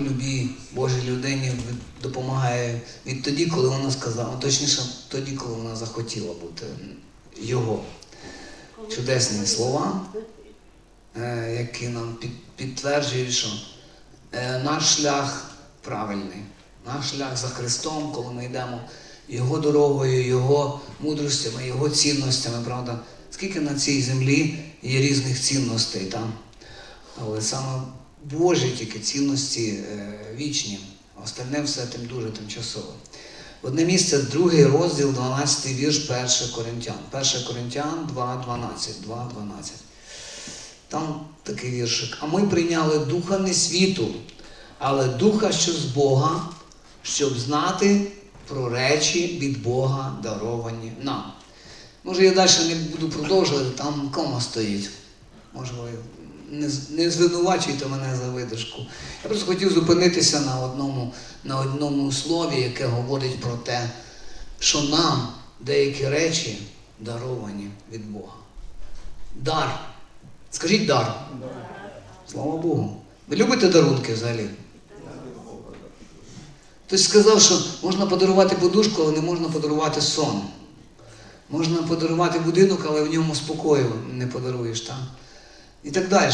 любій Божій людині допомагає відтоді, коли вона сказала, точніше, тоді, коли вона захотіла бути його. Чудесні слова, е, які нам підтверджують, що е, наш шлях правильний, наш шлях за Христом, коли ми йдемо Його дорогою, Його мудростями, Його цінностями, правда? Скільки на цій землі є різних цінностей, там? але саме Божі тільки цінності е, вічні, остальне все тим дуже тимчасово. Одне місце, другий розділ, 12 вірш 1 Коринтян. 1 Коринтян 2.12. 2.12. Там такий віршик. А ми прийняли духа не світу, але духа, що з Бога, щоб знати про речі від Бога даровані нам. Може, я далі не буду продовжувати, там кома стоїть. Може, ви не, звинувачуйте мене за видержку. Я просто хотів зупинитися на одному, на одному слові, яке говорить про те, що нам деякі речі даровані від Бога. Дар. Скажіть дар. Слава Богу. Ви любите дарунки взагалі? Хтось сказав, що можна подарувати подушку, але не можна подарувати сон. Можна подарувати будинок, але в ньому спокою не подаруєш. Так? І так далі.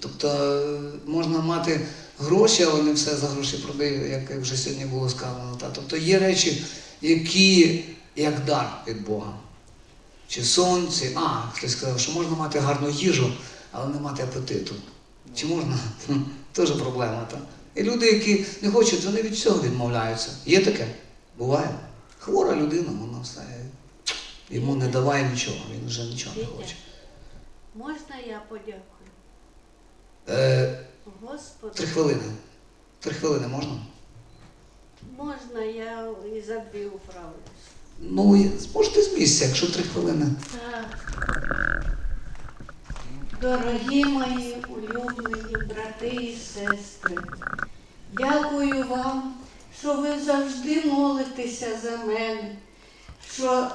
Тобто е, можна мати гроші, але не все за гроші продає, як вже сьогодні було сказано. Тобто є речі, які як дар від Бога. Чи сон, чи... А, хтось сказав, що можна мати гарну їжу, але не мати апетиту. Чи можна? Теж проблема. Та? І люди, які не хочуть, вони від цього відмовляються. Є таке? Буває. Хвора людина, вона все. Йому не давай нічого, він вже нічого не хоче. Можна я подякую? Е, Господу, три хвилини. Три хвилини можна? можна я і за дві управлюсь? Ну, і зможете з місця, якщо три хвилини. Так. Дорогі мої улюблені брати і сестри, дякую вам, що ви завжди молитеся за мене, що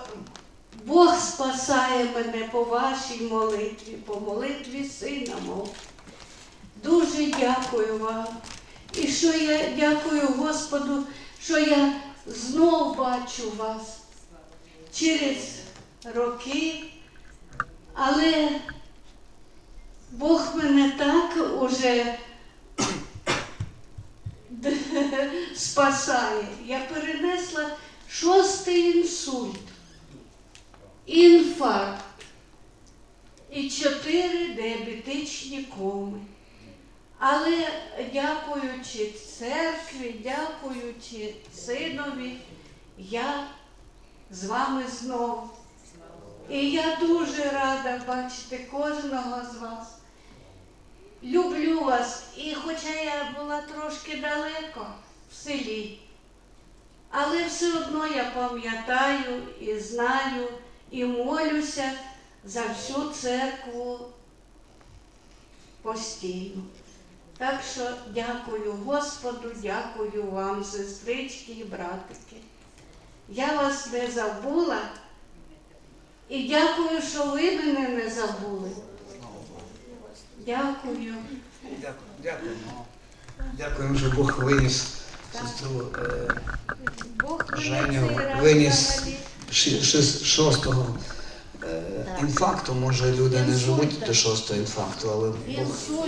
Бог спасає мене по вашій молитві, по молитві сина мого. Дуже дякую вам. І що я дякую Господу, що я знов бачу вас через роки, але Бог мене так уже спасає. Я перенесла шостий інсульт, інфаркт і чотири діабетичні коми. Але дякуючи церкві, дякуючи синові, я з вами знову. І я дуже рада бачити кожного з вас. Люблю вас, і хоча я була трошки далеко в селі, але все одно я пам'ятаю і знаю, і молюся за всю церкву постійно. Так що дякую Господу, дякую вам, сестрички і братики. Я вас не забула і дякую, що ви мене не забули. Дякую. Дякую, дякуємо. Що Бог виніс сестру е, Бог Женю виніс шостого е, інфаркту. Може, люди не живуть до шостого інфаркту, але Бог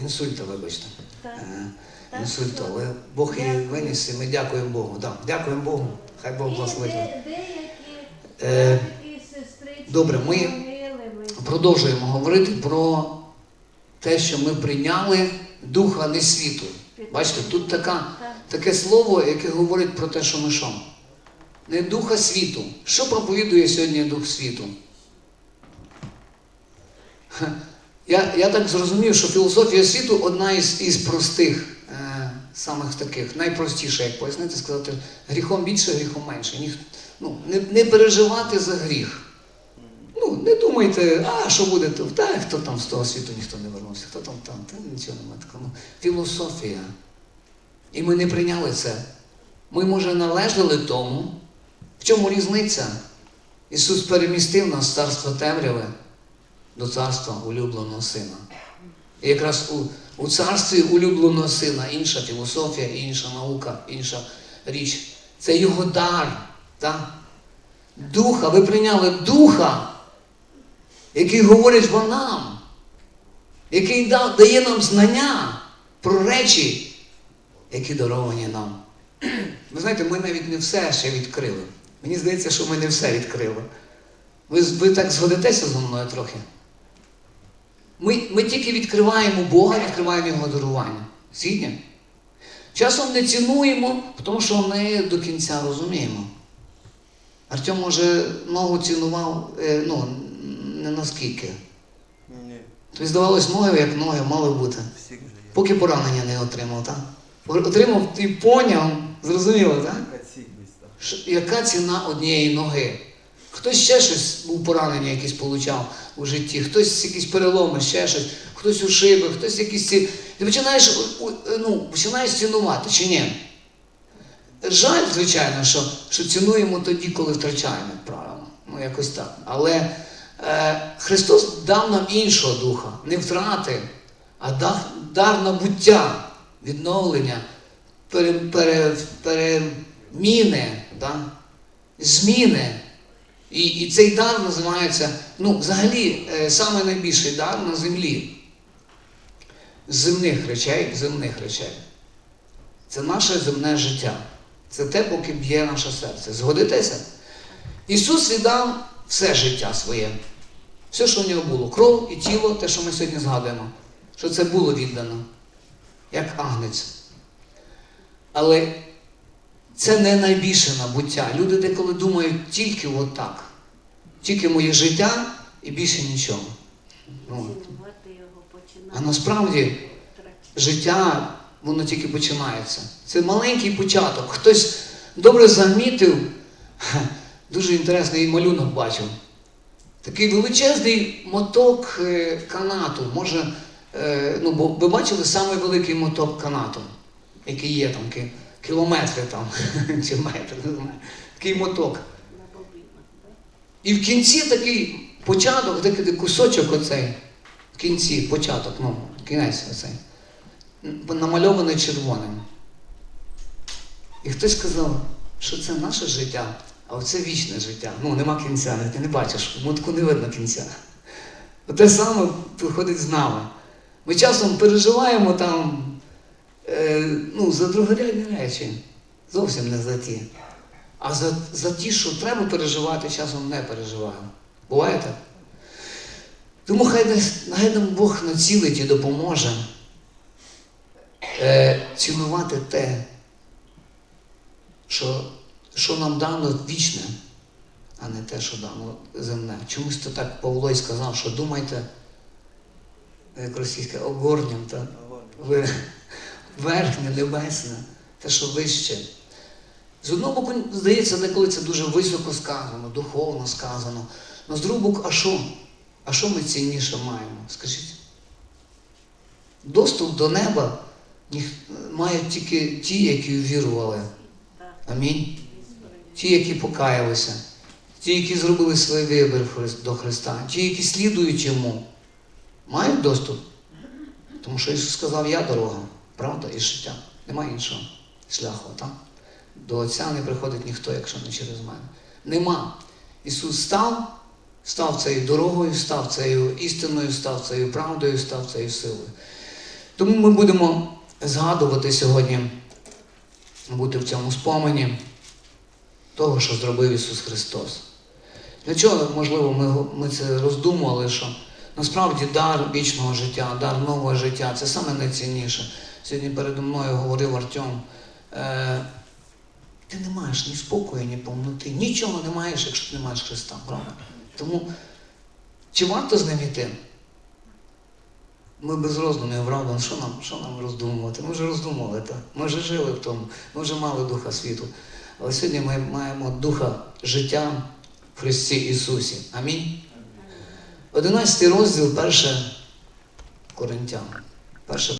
інсульта, вибачте. Е, що але Бог її виніс, і ми дякуємо Богу. Так, дякуємо Богу. Хай Бог благословить. Е, сестрички добре, ми- Продовжуємо говорити про те, що ми прийняли духа не світу. Бачите, тут така, таке слово, яке говорить про те, що ми що? Не духа світу. Що проповідує сьогодні дух світу? Я, я так зрозумів, що філософія світу одна із, із простих, е, самих таких, найпростіша, як пояснити, сказати, гріхом більше, гріхом менше. Ніх, ну, не, не переживати за гріх. Ну, не думайте, а що буде то? Та хто там з того світу ніхто не вернувся, хто там там, та нічого немає такого. Ну, Філософія. І ми не прийняли це. Ми, може, належали тому. Чому різниця? Ісус перемістив нас з царства темряви до царства улюбленого сина. І якраз у, У царстві улюбленого сина інша філософія, інша наука, інша річ. Це його дар. Так? Духа, ви прийняли духа, який говорить вам нам, який дає нам знання про речі, які даровані нам. Ви знаєте, ми навіть не все ще відкрили. Мені здається, що ми не все відкрили. Ви, ви так згодитеся зі мною трохи? Ми, ми тільки відкриваємо Бога, відкриваємо Його дарування. Згідні? Часом не цінуємо, тому що не до кінця розуміємо. Артем, може, ногу цінував, е, ну, не наскільки. Ні, Тобі здавалось, ноги, як ноги мали бути. Поки поранення не отримав, так? Отримав і поняв, зрозуміло, так? Яка ціна однієї ноги? Хтось ще щось був поранення якесь получав у житті, хтось якісь переломи, ще щось, хтось ушиби, хтось якісь ці. Ти починаєш, ну, починаєш цінувати чи ні? Жаль, звичайно, що, що цінуємо тоді, коли втрачаємо, як правило. Ну, якось так. Але е, Христос дав нам іншого духа, не втрати, а дар, дар набуття, відновлення, пере, пере, переміни, да? зміни. І, і цей дар називається, ну, взагалі, е, саме найбільший дар на землі. Земних речей, земних речей. Це наше земне життя. Це те, поки б'є наше серце. Згодитеся? Ісус віддав все життя своє. Все, що в нього було. Кров і тіло, те, що ми сьогодні згадуємо, що це було віддано, як агнець. Але це не найбільше набуття. Люди деколи думають тільки отак. Тільки моє життя і більше нічого. А насправді життя, воно тільки починається. Це маленький початок. Хтось добре замітив, дуже інтересний малюнок бачив. Такий величезний моток е, канату. Може, е, ну, бо ви бачили самий великий моток канату, який є там, кілометри там, чи метри, не знаю. Такий моток. І в кінці такий початок, такий кусочок оцей, в кінці, початок, ну, кінець оцей, намальований червоним. І хтось сказав, що це наше життя, а оце вічне життя. Ну, нема кінця, ти не бачиш, в мотку не видно кінця. Те саме виходить з нами. Ми часом переживаємо там ну, за другорядні речі, зовсім не за ті. А за, за ті, що треба переживати, часом не переживаємо. Буває так? Тому хай, хай нам Бог націлить і допоможе е, цінувати те, що, що нам дано вічне, а не те, що дано земне. Чомусь то так Павло й сказав, що думайте, як російське, огорням, ви верхнє, небесне, те, що вище. З одного боку, здається, деколи це дуже високо сказано, духовно сказано. Але з другого боку, а що? А що ми цінніше маємо? Скажіть? Доступ до неба мають тільки ті, які ввірували. Так, Амінь. Ті, які покаялися, ті, які зробили свій вибір до Христа, ті, які слідують йому, мають доступ. Тому що Ісус сказав, я дорога, правда і життя. Немає іншого шляху. Так? До Отця не приходить ніхто, якщо не через мене. Нема. Ісус став, став цією дорогою, став цією істиною, став цією правдою, став цією силою. Тому ми будемо згадувати сьогодні, бути в цьому спомені того, що зробив Ісус Христос. Для чого, можливо, ми, ми це роздумували, що насправді дар вічного життя, дар нового життя це саме найцінніше. Сьогодні передо мною говорив Артем. Е, ти не маєш ні спокою, ні повноти, нічого не маєш, якщо ти не маєш Христа, правда? Тому чи варто з ним йти? Ми без роздумів, правда, що нам, що нам роздумувати? Ми вже роздумували, так? ми вже жили в тому, ми вже мали Духа світу. Але сьогодні ми маємо Духа життя в Христі Ісусі. Амінь. 11 розділ, перше Коринтян. Перше